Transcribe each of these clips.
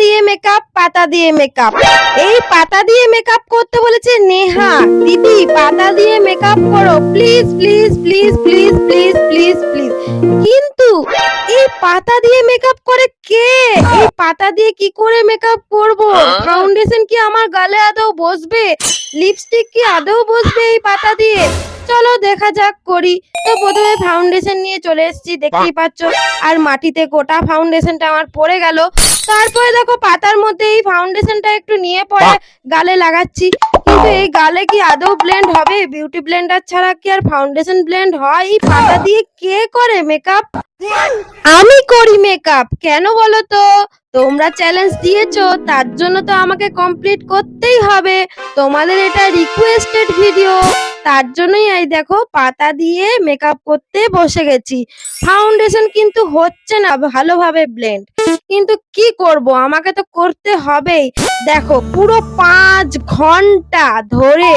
দিয়ে মেকআপ পাতা দিয়ে মেকআপ এই পাতা দিয়ে মেকআপ করতে বলেছে নেহা। দিদি, পাতা দিয়ে মেকআপ করো। Please please please please please please please কিন্তু এই পাতা দিয়ে মেকআপ করে কে? এই পাতা দিয়ে কি করে মেকআপ করব? ফাউন্ডেশন কি আমার গালে আদৌ বসবে? লিপস্টিক কি আদৌ বসবে এই পাতা দিয়ে? চলো দেখা যাক করি। তো প্রথমে ফাউন্ডেশন নিয়ে চলে এসেছি দেখতেই পাচ্ছ। আর মাটিতে গোটা ফাউন্ডেশনটা আমার পড়ে গেল। তারপরে দেখো পাতার মধ্যে এই ফাউন্ডেশনটা একটু নিয়ে পরে গালে লাগাচ্ছি। কিন্তু এই গালে কি আদৌ ব্লেন্ড হবে? বিউটি ব্লেন্ডার ছাড়া কি আর ফাউন্ডেশন ব্লেন্ড হয়? এই পাতা দিয়ে কে করে মেকআপ আমি করি মেকআপ কেন বলো তো? তোমরা চ্যালেঞ্জ দিয়েছ, তার জন্য তো আমাকে কমপ্লিট করতেই হবে। তোমাদের এটা রিকোয়েস্টেড ভিডিও তার জন্যই এই দেখো পাতা দিয়ে মেকআপ করতে বসে গেছি। ফাউন্ডেশন কিন্তু হচ্ছে না ভালোভাবে ব্লেন্ড কিন্তু কি করব? আমাকে তো করতে হবেই। দেখো পুরো পাঁচ ঘণ্টা ধরে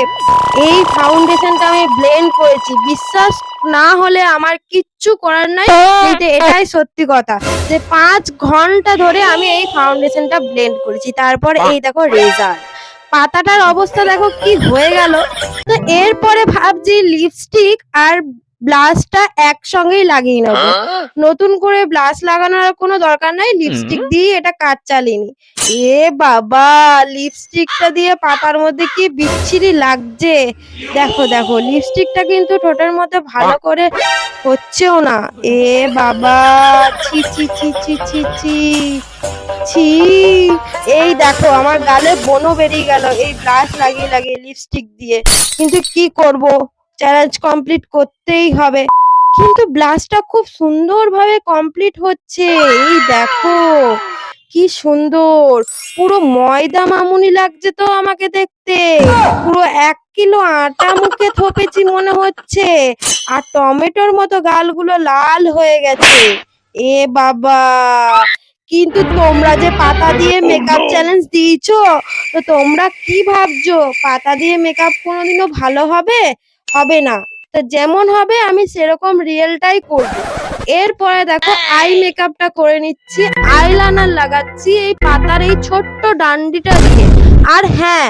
এই ফাউন্ডেশনটা আমি ব্লেন্ড করেছি। বিশ্বাস না হলে আমার কিচ্ছু করার নাই। কিন্তু এটাই সত্যি কথা যে পাঁচ ঘণ্টা ধরে আমি এই ফাউন্ডেশনটা ব্লেন্ড করেছি। তারপর এই দেখো রেজাল্ট পাতাটার অবস্থা দেখো কি হয়ে গেল। তো এরপরে ভাবছি লিপস্টিক আর ব্লাশটা একসঙ্গেই লাগিয়ে নেব। নতুন করে ব্লাশ লাগানোর কোনো দরকার নাই লিপস্টিক দিয়ে এটা কাজ চালিয়ে নি। এ বাবা লিপস্টিকটা দিয়ে পাতার মধ্যে কি বিচ্ছিরি লাগছে? দেখো দেখো লিপস্টিকটা কিন্তু ঠোঁটের মধ্যে ভালো করে হচ্ছেও না। এ বাবা ছি ছি ছি ছি ছি ছি ছি। এই দেখো আমার গালে বনো বেরিয়ে গেল। এই ব্লাশ লাগিয়ে লাগিয়ে লিপস্টিক দিয়ে। কিন্তু কি করব? চ্যালেঞ্জ কমপ্লিট করতেই হবে। কিন্তু ব্লাশটা খুব সুন্দরভাবে কমপ্লিট হচ্ছে। এই দেখো, কি সুন্দর। পুরো ময়দা মামুনি লাগছে তো আমাকে দেখতে। পুরো এক কিলো আটা মুখে থপেছি মনে হচ্ছে। আর টমেটোর মতো গালগুলো লাল হয়ে গেছে। এ বাবা, কিন্তু তোমরা যে পাতা দিয়ে মেকআপ চ্যালেঞ্জ দিয়েছ, তো তোমরা কি ভাবছ? পাতা দিয়ে মেকআপ কোনোদিনও ভালো হবে? হবে না। তো যেমন হবে আমি সেরকম রিয়েলটাই করব। এরপরে দেখো আই মেকআপটা করে নিচ্ছি আইলাইনার লাগাচ্ছি এই পাতার এই ছোট্ট ডান্ডিটা দিয়ে। আর হ্যাঁ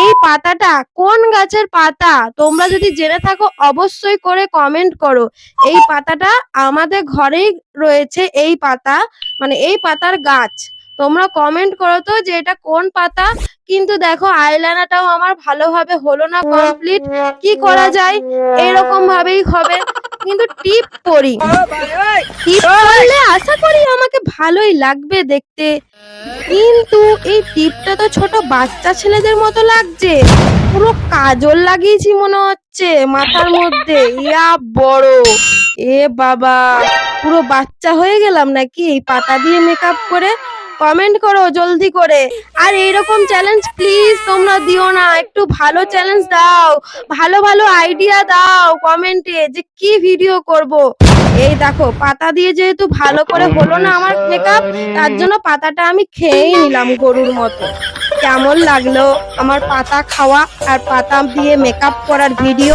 এই পাতাটা কোন গাছের পাতা? তোমরা যদি জেনে থাকো অবশ্যই করে কমেন্ট করো। এই পাতাটা আমাদের ঘরেই রয়েছে এই পাতা মানে এই পাতার গাছ। তোমরা কমেন্ট করো তো যে এটা কোন পাতা? কিন্তু দেখো আইলানাটাও আমার ভালোভাবে হলো না কমপ্লিট কি করা যায়? এরকম ভাবেই হবে। কিন্তু টিপ পরি টিপ পরলে আশা করি আমাকে ভালোই লাগবে দেখতে। কিন্তু এই টিপটা তো ছোট বাচ্চা ছেলেদের মতো লাগছে। পুরো কাজল লাগিয়েছি মনে হচ্ছে মাথার মধ্যে। ইয়া বড়। এ বাবা। পুরো বাচ্চা হয়ে গেলাম নাকি এই পাতা দিয়ে মেকআপ করে? কমেন্ট করো, জলদি করে। আর এইরকম চ্যালেঞ্জ প্লিজ তোমরা দিও না। একটু ভালো চ্যালেঞ্জ দাও, ভালো ভালো আইডিয়া দাও কমেন্টে যে কি ভিডিও করব। এই দেখো, পাতা দিয়ে যেহেতু ভালো করে হলো না আমার মেকআপ তার জন্য পাতাটা আমি খেয়েই নিলাম গরুর মতো। কেমন লাগল আমার পাতা খাওয়া আর পাতা দিয়ে মেকআপ করার ভিডিও